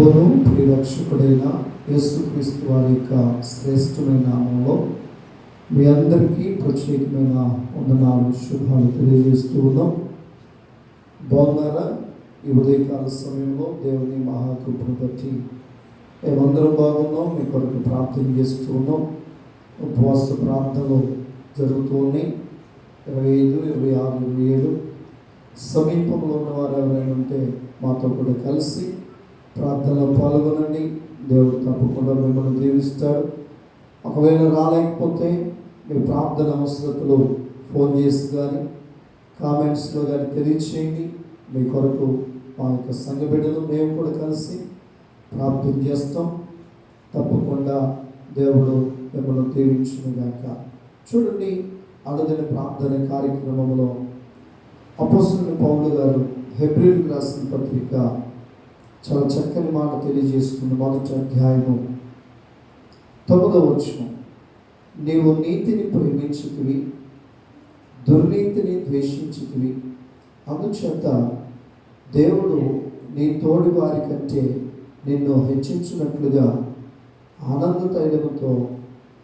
పూర్వం ప్రియరక్షకుడైన యేసుక్రీస్తు వారి యొక్క శ్రేష్టమైన నామంలో మీ అందరికీ ప్రత్యేకమైన వందనాలు శుభాలు తెలియజేస్తూ ఉన్నాం. బాగున్నారా? ఈ ఉదయకాల సమయంలో దేవుని మహాకృపను బట్టి మేమందరం బాగున్నాం మీ కొరకు ప్రార్థన చేస్తూ ఉన్నాం. ఉపవాస ప్రార్థనలు జరుగుతూనే ఇరవై ఐదు ఇరవై ఆరు ఇరవై ఏడు. సమీపంలో ఉన్న వారు ఎవరైనా ఉంటే మాతో కూడా కలిసి ప్రార్థనలో పాల్గొనండి. దేవుడు తప్పకుండా మిమ్మల్ని దీవిస్తాడు. ఒకవేళ రాలేకపోతే మీ ప్రార్థన అవసరతలో ఫోన్ చేసి కానీ కామెంట్స్లో కానీ తెలియచేయండి. మీ కొరకు మా యొక్క సంఘ బిడ్డలు మేము కూడా కలిసి ప్రార్థన చేస్తాం. తప్పకుండా దేవుడు మిమ్మల్ని దీవించునుగాక చూడండి అనుదిన ప్రార్థన కార్యక్రమంలో అపోస్తుల పౌలు గారు హెబ్రిల్ రాసిన పత్రిక చాలా చక్కని మాట తెలియజేస్తుంది మొదటి అధ్యాయము. తొమ్మిదవ వచ్చిన నీవు నీతిని ప్రేమించుకువి దుర్నీతిని ద్వేషించుకువి. అందుచేత దేవుడు నీ తోడి వారి కంటే నిన్ను హెచ్చించినట్లుగా ఆనంద తైలముతో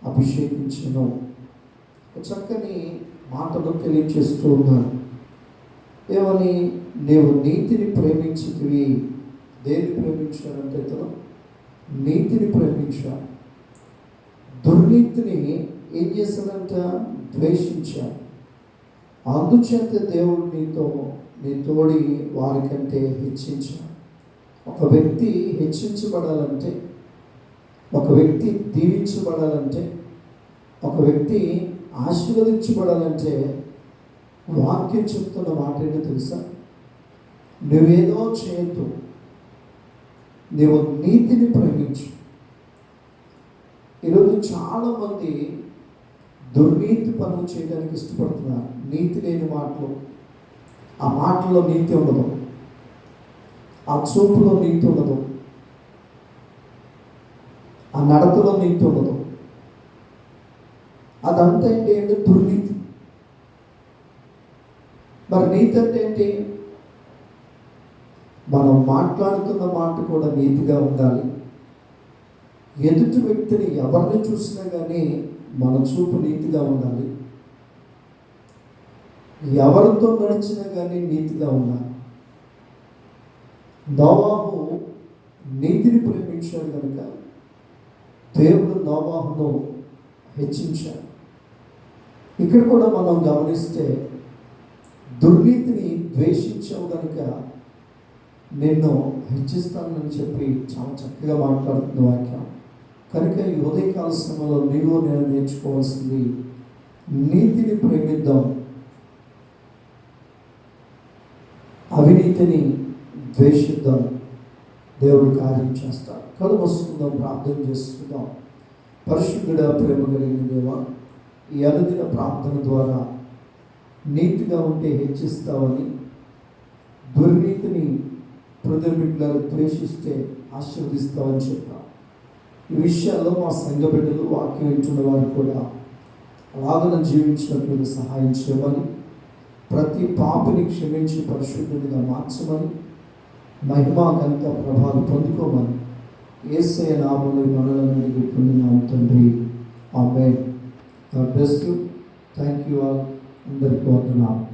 అభిషేకించను చక్కని మాటలు తెలియజేస్తూ ఉన్నాను. ఏమని? నీవు నీతిని ప్రేమించుకువి దేన్ని ప్రేమించాడంటే ఇతను? నీతిని ప్రేమించాడు దుర్నీతిని ఏం చేశాడంట? ద్వేషించాడు అందుచేత దేవుడు నీతో నీ తోడి వారికంటే హెచ్చించాడు. ఒక వ్యక్తి హెచ్చించబడాలంటే ఒక వ్యక్తి దీవించబడాలంటే ఒక వ్యక్తి ఆశీర్వదించబడాలంటే వాక్యం చెప్తున్న మాట ఏంటో తెలుసా? నువ్వేదో చేయొద్దు. నీవు నీతిని ప్రేమించు. ఈరోజు చాలామంది దుర్నీతి పనులు చేయడానికి ఇష్టపడుతున్నారు. నీతి లేని మాటలు. ఆ మాటల్లో నీతి ఉండదు. ఆ చూపులో నీతి ఉండదు. ఆ నడతలో నీతి ఉండదు. అదంతా ఏంటి? అంటే దుర్నీతి. మరి నీతి అంటే ఏంటి? మనం మాట్లాడుతున్న మాట కూడా నీతిగా ఉండాలి. ఎదుటి వ్యక్తిని ఎవరిని చూసినా కానీ మన చూపు నీతిగా ఉండాలి. ఎవరితో నడిచినా కానీ నీతిగా ఉండాలి. నోవాహు నీతిని ప్రేమించాడు కనుక దేవుడు నోవాహును హెచ్చించాడు. ఇక్కడ కూడా మనం గమనిస్తే దుర్నీతిని ద్వేషించావు కనుక నిన్ను హెచ్చిస్తానని చెప్పి చాలా చక్కగా మాట్లాడుతుంది వాక్యం. కనుక ఈ ఉదయకాల సమయంలో నీవు నేను నేర్చుకోవాల్సింది నీతిని ప్రేమిద్దాం. అవినీతిని ద్వేషిద్దాం. దేవుడు కార్యం చేస్తాడు. కలు వస్తుందాం ప్రార్థన చేసుకుందాం. పరిశుద్ధుడ ప్రేమ కలిగిన దేవ ఈ అనుదిన ప్రార్థన ద్వారా నీతిగా ఉంటే హెచ్చిస్తావని దుర్నీతిని హృదయబిడ్డలు ద్వేషిస్తే ఆశీర్వదిస్తామని చెప్పా ఈ విషయాల్లో మా సంఘ బిడ్డలు వాక్యం వింటున్న వారు కూడా అలాగన జీవించినట్లుగా సహాయం చేయమని ప్రతి పాపిని క్షమించి పరిశుద్ధుడిగా మార్చమని మహిమాకంత ప్రభావం పొందుకోమని ఏసే నామని మనలను పొందినాం తండ్రి. ఆమె God bless thank you all అందరికీ వందనాలు.